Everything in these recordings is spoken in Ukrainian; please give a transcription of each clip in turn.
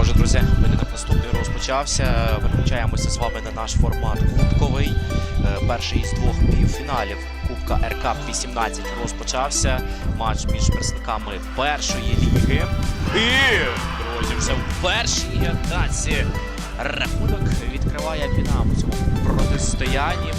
Отже, друзі, поєдинок наступний розпочався. Переключаємося з вами на наш формат кубковий. Е, Перший із двох півфіналів Кубка РК 18 розпочався. Матч між представниками першої ліги. І, друзі, вже в першій атаці рахунок відкриває Пінам у цьому протистоянні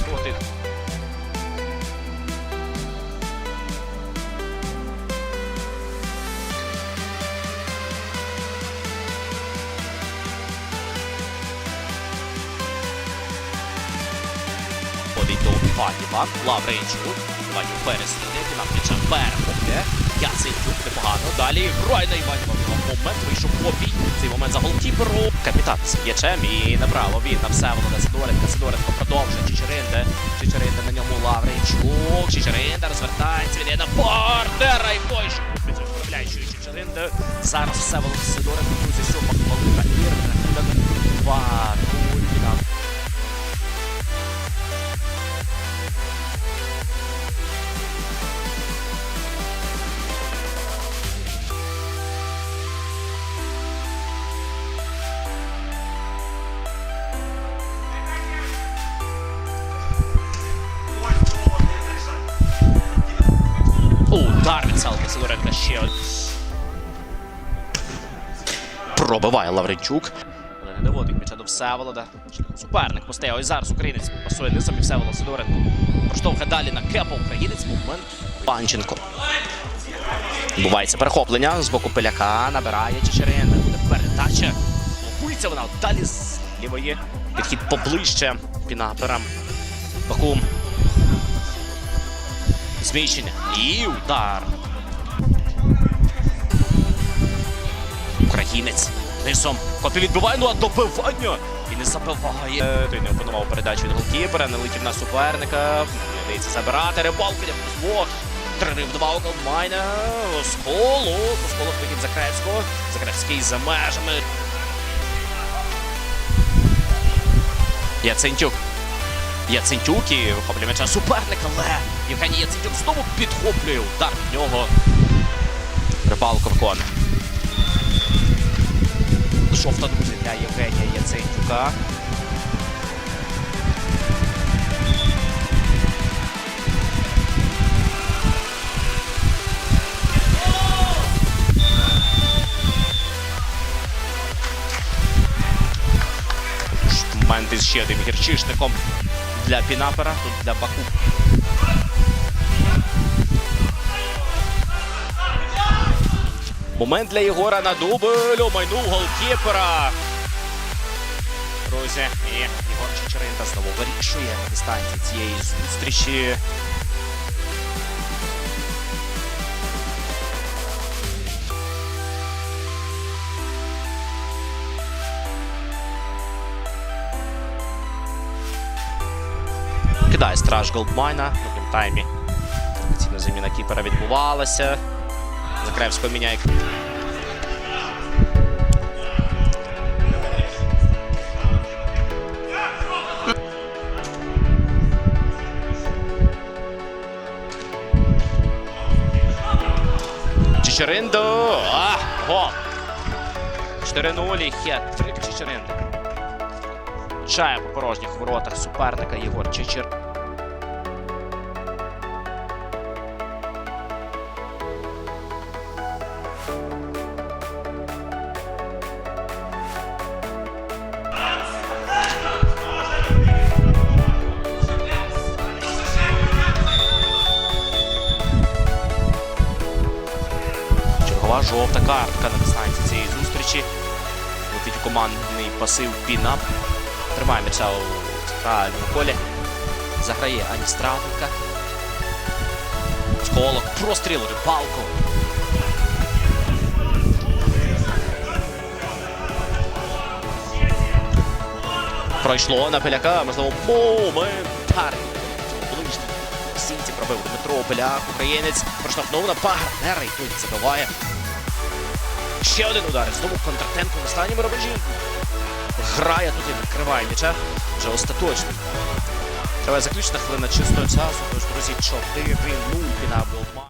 Ходить до Іванєва, Лавренчук, Іванів переслідує, Пінам м'яча перехоплює. Яценюк непогано. Далі грає на Іванєва. Момент вийшов попій. Цей момент за голкіперу. Капітан з м'ячем і направо він на Всеволода Сидоренка. Сидоренко продовжує Чичеринде. Чичеринде на ньому Лавренчук. Чичеринде розвертається, він є на партнера і той ж Чичеринде. Зараз Всеволод Сидоренко, друзі, сьома хвилина. І рахунок 2-0. Удар від Салки ще. Пробиває Лавренчук. Але не доводить м'яча до Всеволода. Суперник постає. Ось зараз українець пасує низом і Всеволод Сидоренко. Проштовхує далі на кепа українець. Момент. Панченко. Бувається перехоплення з боку Пиляка. Набирає Чечерина. Буде передача. Блокується вона далі з лівої. Підхід поближче. Пінаперам. Бакум. Зміщення. І удар. Українець. Низом. Копі відбиває, ну а добивання. І не забиває. Е, Той не опанував передачу від голкіпера, не летів на суперника. Не дається забирати. Рибалка не взвод. Три в два у Голдмайна. Осколу. Осколу вихід Закревського. Закревський за межами. Яцентюк. Яцентюк і вихоплює м'яча суперника, але Євгеній Яцентюк знову підхоплює удар від нього. Рибалко виконує. Жовта друзі для Євгенія Яцентюка. Із ще одним гірчишником для Пінапера, тут для Баку. Момент для Єгора на дубль. Майнув голкіпера. Друзі, і Єгор Чечеринда знову вирішує на дистанції цієї зустрічі. Кидає страж Голдмайна. Другому таймі. Ціна заміна кіпера відбувалася. Закревського міняє. Чичериндо! А, гол! 4-0 і хет-трик Чичеринда. Чає по порожніх воротах суперника Єгор Чичер. Жовта картка на дистанції цієї зустрічі. Летить командний пасив Пінап. Тримає м'яча у центральному полі. Заграє Ані Стравенка. Сколок. Простріл рибалку. Пройшло на Пеляка, можливо, моментарний. Сінці пробив Дмитро Пеляк, українець проштовхнув на партнера і тут забиває. Ще один удар. Знову Контратенко в останньому рубежі. Грає тут і накриває м'яча. Вже остаточно. Триває заключна хвилина чистого часу. Тож, друзі, 4-0 пінав Голдман.